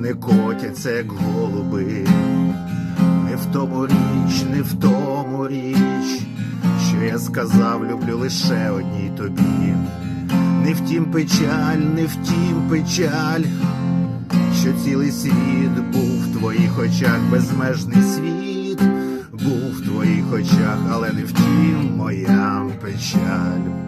не котяться, як голуби. Не в тому річ, не в тому річ, що я сказав, люблю лише одній тобі. Не втім печаль, не втім печаль, що цілий світ був в твоїх очах, безмежний світ був в твоїх очах, але не втім моя печаль.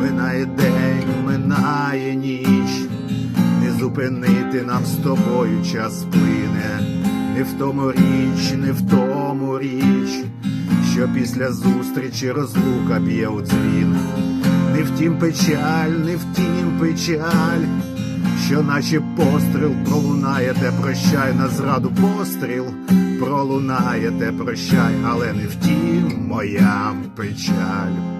Минає день, минає ніч, не зупинити нам з тобою час плине, не в тому річ, не в тому річ, що після зустрічі розлука б'є у дзвін. Не втім печаль, не втім печаль, що наче постріл пролунає, те прощай на зраду постріл, пролунає, те прощай, але не втім моя печаль.